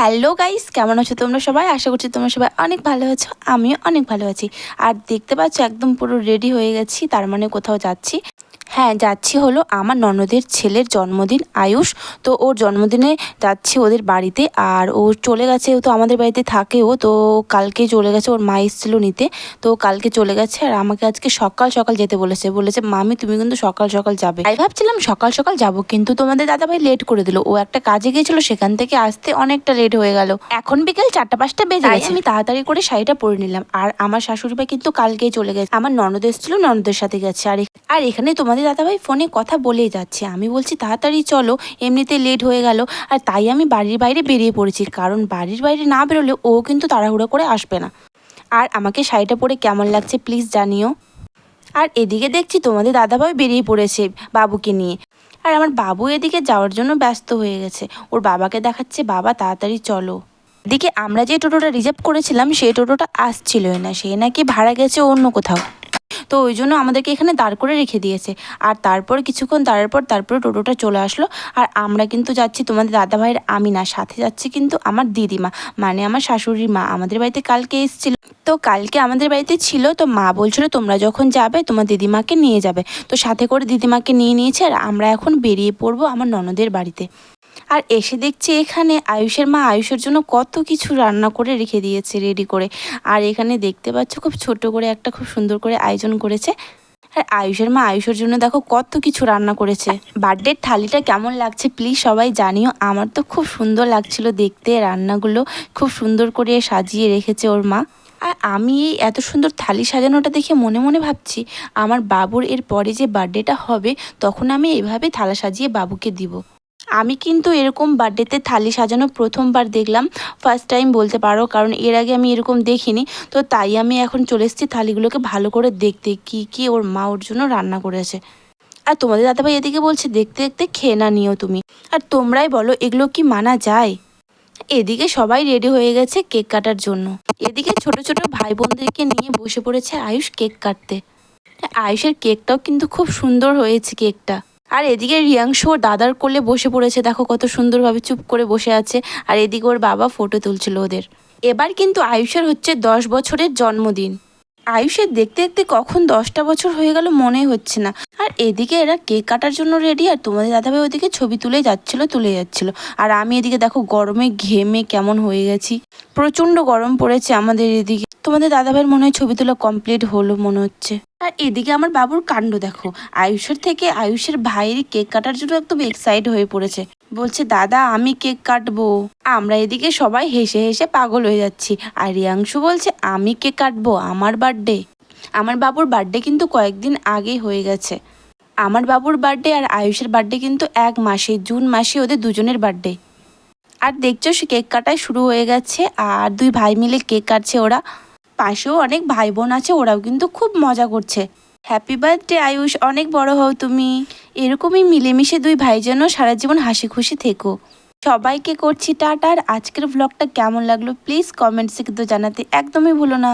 Hello guys, কেমন আছো তোমরা সবাই? আশা করছি তোমরা সবাই অনেক ভালো আছো, আমিও অনেক ভালো আছি। আর দেখতে পাচ্ছ, একদম পুরো রেডি হয়ে গেছি, তার মানে কোথাও যাচ্ছি। হ্যাঁ যাচ্ছি হলো আমার ননদের ছেলের জন্মদিন আয়ুষ। তো ওর জন্মদিনে যাচ্ছি ওদের বাড়িতে আর ও চলে গেছে ও তো আমাদের বাড়িতে থাকেও। তো কালকে চলে গেছে ওর মা এসেছিল নিতে। তো কালকে চলে গেছে আর আমাকে আজকে সকাল সকাল যেতে বলেছে। বলেছে মামি তুমি কিন্তু সকাল সকাল যাবে। আমি ভাবছিলাম সকাল সকাল যাব কিন্তু তোমাদের দাদাভাই লেট করে দিল। ও একটা কাজে গিয়েছিল সেখান থেকে আসতে অনেকটা লেট হয়ে গেল। এখন বিকেল চারটা পাঁচটা বেজে গেছে। আমি তাড়াতাড়ি করে শাড়িটা পরে নিলাম। আর আমার শাশুড়ি ভাই কিন্তু কালকেই চলে গেছে। আমার ননদ এসেছিল ননদের সাথে গেছে। আর আর এখানে তোমাদের দাদাভাই ফোনে কথা বলেই যাচ্ছে। আমি বলছি, তাড়াতাড়ি চলো, এমনিতে লেট হয়ে গেল। আর তাই আমি বাড়ির বাইরে বেরিয়ে পড়েছি, কারণ বাড়ির বাইরে না বেরোলে ও কিন্তু তাড়াহুড়ো করে আসবে না। আর আমাকে শাড়িটা পরে কেমন লাগছে প্লিজ জানিও। আর এদিকে দেখছি তোমাদের দাদাভাই বেরিয়ে পড়েছে বাবুকে নিয়ে। আর আমার বাবু এদিকে যাওয়ার জন্য ব্যস্ত হয়ে গেছে। ওর বাবাকে দেখাচ্ছে, বাবা, তাড়াতাড়ি চলো। এদিকে আমরা যে টোটোটা রিজার্ভ করেছিলাম সেই টোটোটা আসছিলই না। সে নাকি ভাড়া গেছে অন্য কোথাও। তো ওই জন্য আমাদেরকে এখানে দাঁড় করে রেখে দিয়েছে। আর তারপর কিছুক্ষণ দাঁড়ার পর তারপরে টোটোটা চলে আসলো। আর আমরা কিন্তু যাচ্ছি তোমাদের দাদা ভাইয়ের আমি না সাথে যাচ্ছি কিন্তু আমার দিদিমা মানে আমার শাশুড়ির মা। আমাদের বাড়িতে কালকে এসেছিল। তো কালকে আমাদের বাড়িতে ছিল, তো মা বলছিল, তোমরা যখন যাবে, তোমার দিদিমাকে নিয়ে যাবে। তো সাথে করে দিদিমাকে নিয়ে নিয়েছে, আর আমরা এখন বেরিয়ে পড়ব আমার ননদের বাড়িতে। আর এসে দেখছি এখানে আয়ুষের মা আয়ুষের জন্য কত কিছু রান্না করে রেখে দিয়েছে রেডি করে। আর এখানে দেখতে পাচ্ছ খুব ছোট করে একটা খুব সুন্দর করে আয়োজন করেছে। আর আয়ুষের মা আয়ুষের জন্য দেখো কত কিছু রান্না করেছে। বার্থডের থালিটা কেমন লাগছে প্লিজ সবাই জানিও। আমার তো খুব সুন্দর লাগছিল দেখতে, রান্নাগুলো খুব সুন্দর করে সাজিয়ে রেখেছে ওর মা। আর আমি এই এত সুন্দর থালি সাজানোটা দেখে মনে মনে ভাবছি, আমার বাবুর এর পরে যে বার্থডেটা হবে, তখন আমি এভাবে থালা সাজিয়ে বাবুকে দিব। আমি কিন্তু এরকম বার্থডেতে থালি সাজানো প্রথমবার দেখলাম ফার্স্ট টাইম বলতে পারো, কারণ এর আগে আমি এরকম দেখিনি। তো তাই আমি এখন চলে এসেছি থালিগুলোকে ভালো করে দেখতে, কি কি ওর মা ওর জন্য রান্না করেছে। আর তোমাদের দাদাভাই এদিকে বলছে, দেখতে দেখতে খেয়ে না নিও তুমি। আর তোমরাই বলো, এগুলো কি মানা যায়? এদিকে সবাই রেডি হয়ে গেছে কেক কাটার জন্য। এদিকে ছোট ছোট ভাই বোনদেরকে নিয়ে বসে পড়েছে আয়ুষ কেক কাটতে। আয়ুষের কেকটাও কিন্তু খুব সুন্দর হয়েছে কেকটা। আর এদিকে রিয়াংশু ওর দাদার কোলে বসে পড়েছে। দেখো কত সুন্দরভাবে চুপ করে বসে আছে। আর এদিকে ওর বাবা ফটো তুলছিল ওদের। এবার কিন্তু আয়ুষের হচ্ছে দশ বছরের জন্মদিন। আয়ুষের দেখতে দেখতে কখন দশটা বছর হয়ে গেল মনে হচ্ছে না। আর এদিকে এরা কেক কাটার জন্য রেডি আর তোমাদের দাদাভাই ওদিকে ছবি তুলে যাচ্ছিল তুলে যাচ্ছিল। আর আমি এদিকে দেখো গরমে ঘেমে কেমন হয়ে গেছি। প্রচণ্ড গরম পড়েছে আমাদের এদিকে। তোমাদের দাদাভাইয়ের মনে হয় ছবি তোলা কমপ্লিট হলো মনে হচ্ছে। আর এদিকে আমার বাবুর কাণ্ড দেখো। আয়ুষের থেকে আয়ুষের ভাইয়ের কেক কাটার জন্য একদম এক্সাইট হয়ে পড়েছে। বলছে, দাদা, আমি কেক কাটবো। আমরা এদিকে সবাই হেসে হেসে পাগল হয়ে যাচ্ছি। আর রিয়াংশু বলছে, আমি কেক কাটবো, আমার বার্থডে আমার বাবুর বার্থডে কিন্তু কয়েকদিন আগেই হয়ে গেছে। আমার বাবুর বার্থডে আর আয়ুষের বার্থডে কিন্তু এক মাসে, জুন মাসে ওদের দুজনের বার্থডে আর দেখছ, সে কেক কাটাই শুরু হয়ে গেছে, আর দুই ভাই মিলে কেক কাটছে ওরা। পাশেও অনেক ভাই বোন আছে, ওরাও কিন্তু খুব মজা করছে। হ্যাপি বার্থডে আয়ুষ, অনেক বড় হও তুমি। এরকমই মিলেমিশে দুই ভাই যেন সারা জীবন হাসি খুশি থেকো। সবাইকে করছি টাটার আজকের ব্লগটা কেমন লাগল প্লিজ কমেন্টসে কিন্তু জানাতে একদমই ভুলো না।